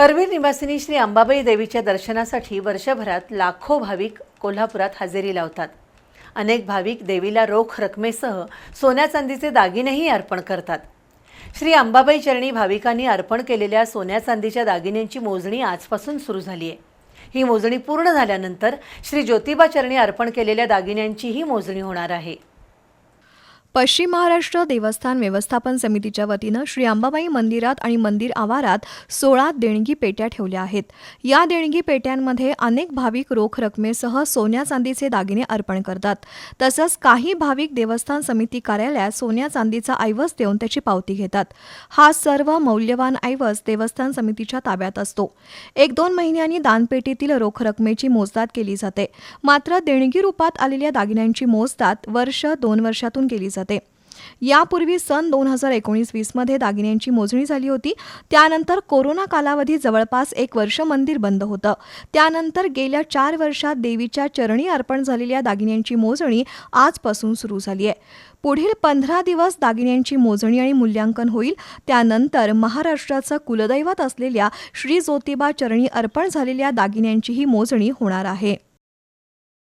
करवीर निवासिनी श्री अंबाबाई देवीच्या दर्शनासाठी वर्षभरात लाखो भाविक कोल्हापुरात हजेरी लावतात. अनेक भाविक देवीला रोख रकमेसह सोन्या चांदीचे दागिनेही अर्पण करतात. श्री अंबाबाई चरणी भाविकांनी अर्पण केलेल्या सोन्या चांदीच्या दागिन्यांची मोजणी आजपासून सुरू झाली आहे ही मोजणी पूर्ण झाल्यानंतर श्री ज्योतिबा चरणी अर्पण केलेल्या दागिन्यांचीही मोजणी होणार आहे. पश्चिम महाराष्ट्र देवस्थान व्यवस्थापन समितीच्या वतीनं श्री अंबाबाई मंदिरात आणि मंदिर आवारात सोळा देणगी पेट्या ठेवल्या आहेत. या देणगी पेट्यांमध्ये अनेक भाविक रोख रकमेसह सोन्या चांदीचे दागिने अर्पण करतात. तसंच काही भाविक देवस्थान समिती कार्यालयात सोन्या चांदीचा ऐवज देऊन त्याची पावती घेतात. हा सर्व मौल्यवान ऐवज देवस्थान समितीच्या ताब्यात असतो. एक दोन महिन्यांनी दानपेटीतील रोख रकमेची मोजदाद केली जाते. मात्र देणगी रूपात आलेल्या दागिन्यांची मोजदाद वर्ष दोन वर्षातून केली जाते. यापूर्वी सन दोन हजार एकोणीस वीसमध्ये दागिन्यांची मोजणी झाली होती. त्यानंतर कोरोना कालावधी जवळपास एक वर्ष मंदिर बंद होतं. त्यानंतर गेल्या चार वर्षात देवीच्या चरणी अर्पण झालेल्या दागिन्यांची मोजणी आजपासून सुरू झाली आहे पुढील पंधरा दिवस दागिन्यांची मोजणी आणि मूल्यांकन होईल. त्यानंतर महाराष्ट्राचं कुलदैवत असलेल्या श्री ज्योतिबा चरणी अर्पण झालेल्या दागिन्यांचीही मोजणी होणार आहे.